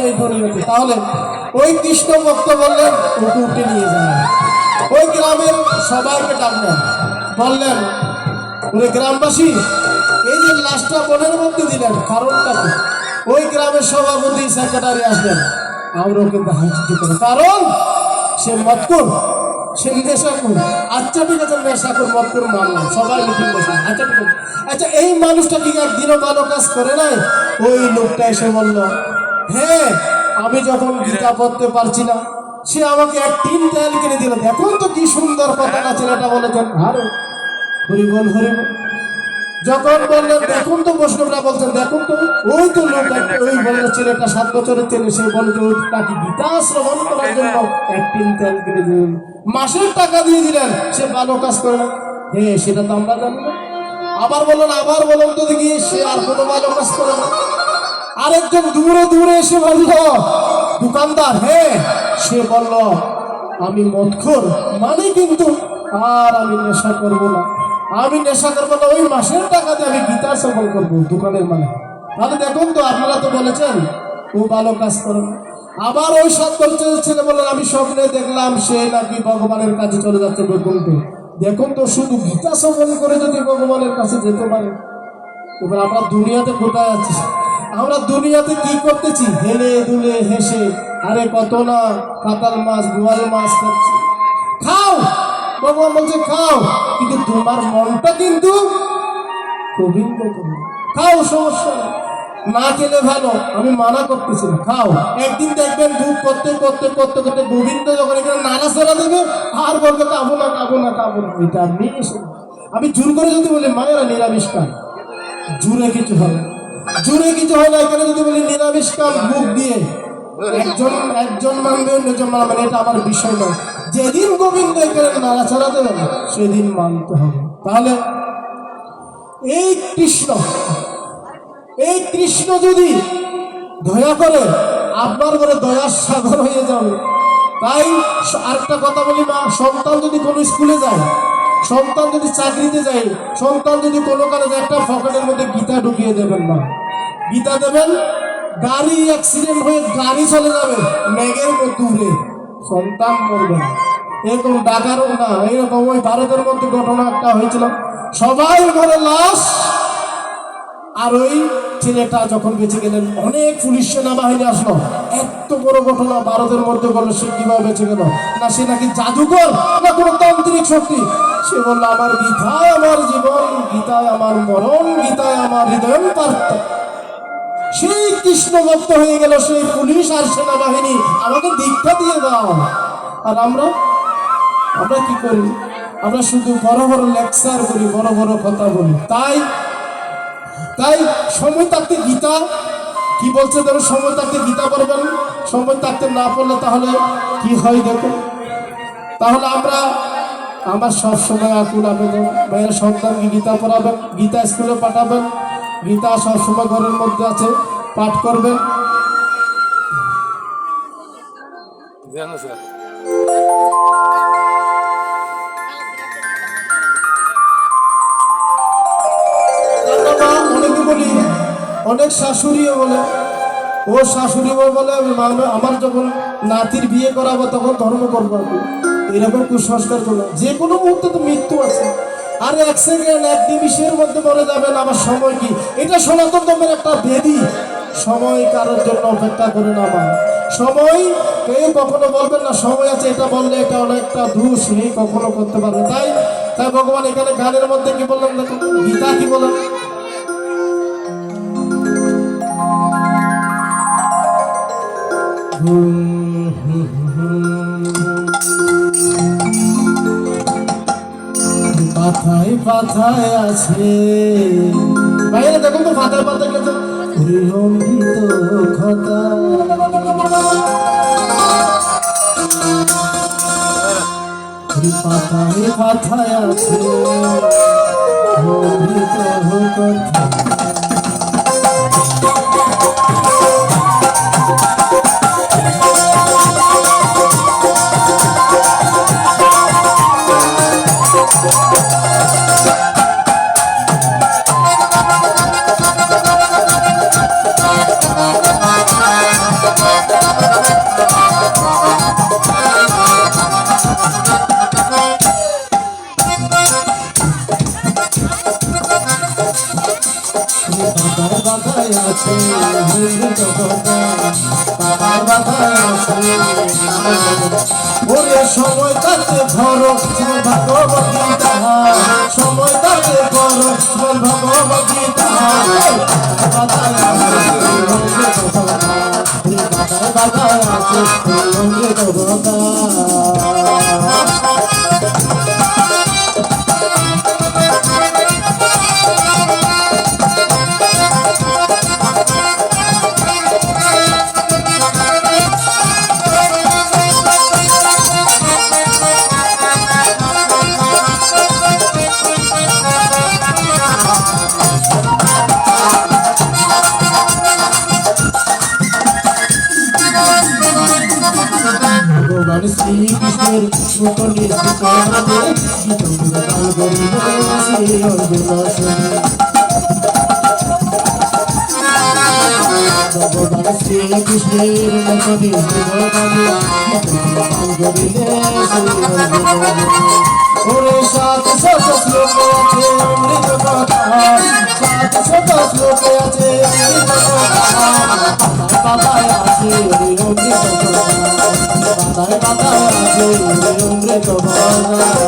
এই দুনিয়াতে তাহলে ওই কৃষ্ণ ভক্ত বললেন ওকে উঠে নিয়ে যান ওই গ্রামের সবাইকে ডাকলেন, বললেন, ওরে গ্রামবাসী, এই যে লাশটা বনের মধ্যে দিলেন, কারণটা কি? ওই গ্রামের সভাপতি সেক্রেটারি আসলেন, আমরা ওকে সাহায্য করে কারণ সে মতকুর সে নেশাকুর আচ্ছা ঠিক আছে নেশাকুর মতকুর মানলাম সবাই মিটিং বসে আচ্ছা ঠিক আচ্ছা এই মানুষটা কি একদিনও ভালো কাজ করে নাই? ওই লোকটা এসে বলল হ্যাঁ আমি যখন গীতা পড়তে পারছি না, সে আমাকে এক টিন তেল কিনে দিল। দেখুন তো কি সুন্দর কথাটা ছেলেটা বলেছেন আরে হরিবল হরিবল যখন বললেন দেখুন তো বৈষ্ণবরা বলছেন, দেখুন তো। ওই তো লোক ওই বলল, ছেলেটা সাত বছরের ছেলে, সে বলে যে তাকে গীতা শ্রবণ করার জন্য এক টিন তেল কিনে দিলেন মাসের টাকা দিয়ে দিলেন, সে ভালো কাজ করে না হ্যাঁ সেটা তো আমরা জানি না। আবার বললেন, আবার বলুন তো দেখি, সে আর কোনো ভালো কাজ করে না। আরেকজন দূরে দূরে এসে বলল, দোকানদার হ্যাঁ। সে বলল, আমি মদখোর মানে কিন্তু আর আমি নেশা করব না। আমি নেশা করব না, ওই মাসের টাকা দিয়ে আমি গীতা সফল করব, দোকানের মানে তাহলে দেখুন তো, আপনারা তো বলেছেন, ও ভালো কাজ করে না। আবার ওই সাত বছরের ছেলে বললেন, আমি স্বপ্নে দেখলাম সে নাকি ভগবানের কাছে চলে যাচ্ছে বৈকুণ্ঠে। দেখুন তো, শুধু গীতা সফল করে যদি ভগবানের কাছে যেতে পারে, এবার আমরা দুনিয়াতে কোথায় আছি? আমরা দুনিয়াতে কি করতেছি? হেলে দুলে হেসে। আরে কত না কাতাল মাছ, গোয়াল মাছ খাচ্ছি। খাও! ভগবান বলছে, খাও। কিন্তু তোমার মনটা কিন্তু গোবিন্দ। খাও, সমস্যা না খেলে ভালো, আমি মানা করতেছি। খাও। একদিন দেখবেন ধূপ করতে করতে করতে করতে গোবিন্দ যখন এখানে নাড়াচাড়া দেবে, আর বলবে, খাব না খাব না খাব না। এটা আমি আমি জোর করে যদি বলি, মায়েরা নিরামিষ খান। জুড়ে কিছু হবে না। জুড়ে কিছু হয় না, এখানে যদি বলি নিরামিষ মুখ দিয়ে, একজন একজন মানবে অন্যজন মানবে এটা আমার বিষয় নয়। যেদিন গোবিন্দ এখানে নাড়াচাড়া দেবে না সেদিন মানতে হবে। তাহলে, এই কৃষ্ণ এই কৃষ্ণ যদি দয়া করে, আপনার ঘরে দয়ার সাগর হয়ে যাবে। তাই আরেকটা কথা বলি, মা, সন্তান যদি কোনো স্কুলে যায়, সন্তান যদি চাকরিতে যায়, সন্তান যদি কোনো কারণে একটা পকেটের মধ্যে গীতা ঢুকিয়ে দেবেন, মা। গীতা দেবেন, গাড়ি অ্যাক্সিডেন্ট হয়ে গাড়ি চলে যাবে, মেঘের মধ্যে সন্তান মরবে না। এরকম ডাকারও না এরকম ওই ভারতের মধ্যে ঘটনা একটা হয়েছিল। সবাই ঘরে লাশ, আর ওই ছেলেটা যখন বেঁচে গেলেন, অনেক পুলিশ সেনাবাহিনী আসলো। এত বড় ঘটনা ভারতের মধ্যে বলল সে কীভাবে বেঁচে গেল? না সে নাকি জাদুকর না কোনো তান্ত্রিক শক্তি? সে বলল, আমার গীতায় আমার জীবন, গীতায় আমার মরণ, গীতায় আমার হৃদয় পার্থ সেই কৃষ্ণ ভক্ত হয়ে গেল সেই পুলিশ আর সেনাবাহিনী। আমাকে দীক্ষা দিয়ে দাও। আর আমরা আমরা কি করি? আমরা শুধু বড় বড় লেকচার করি, বড় বড় কথা বলি। তাই তাই সময় গীতা, কি বলছে ধরো সময় থাকতে গীতা পড়বেন। সময় থাকতে না পড়লে তাহলে কি হয় দেখো? তাহলে আমরা, আমার সব সময় আকুল আবেদন। মেয়ের সন্তানকে গীতা পড়াবেন, গীতা স্কুলে পাঠাবেন। গীতা সবসময় ঘরের মধ্যে আছে পাঠ করবেন আমরা অনেকে বলি অনেক শাশুড়িও বলে ও শাশুড়ি বলে আমি আমার যখন নাতির বিয়ে করাবো তখন ধর্ম করব এরকম কুসংস্কার করব যে কোনো মুহূর্তে তো মৃত্যু আছে। আর এক সেকেন্ড, এক নিমিষের মধ্যে মরে যাবেন। আমার সময় কি? এটা সনাতন ধর্মের একটা বেদি। সময় কারোর জন্য অপেক্ষা করে না আমার সময় কেউ কখনো বলবেন না, সময় আছে, এটা বললে এটা অনেকটা দোষ নেই কখনো করতে পারবে। তাই তাই ভগবান এখানে গানের মধ্যে কি বললেন দেখো? গীতা কি বলেন পাথায় পাথায় আছে। বাইরে দেখুন তো পাথায় পাথায় কেটে। অমৃত কথা। পাথায় পাথায় আছে। ওরে সময় কাটে ধরো ভগবত গীতা সময় কাটে শ্রীমদ ভগবত গীতা বাধায় আছে অমৃত শ্রীকৃষ্ণের নূতন গীত গান করিল শ্রী অর্জুন ভগবান শ্রী অর্জুন ওরে সাত শত শ্লোক আছে অমৃত কথা সাত শত শ্লোক আছে অমৃত কথা বাবায় আছে অমৃত কথা বাবায় বাবায় আছে অমৃত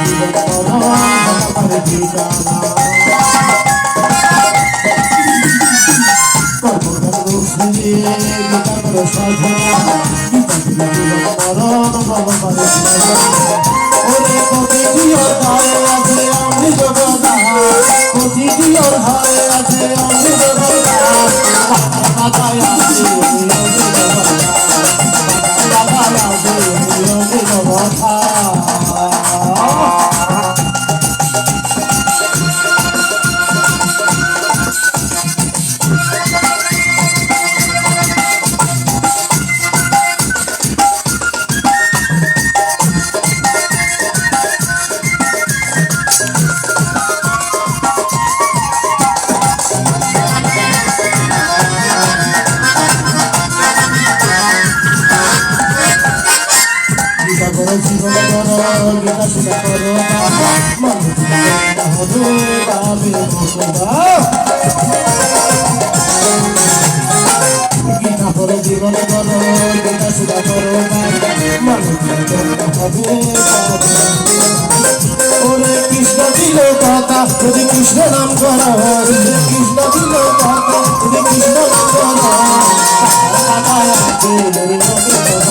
ভগবান গীতা ওরে কবি দিয়র ঘরে গীতা সুদা করো মন হবে ওরে কৃষ্ণ দিল কথা যদি কৃষ্ণ নাম করো কৃষ্ণ দিল কথা যদি কৃষ্ণ নাম করো সময়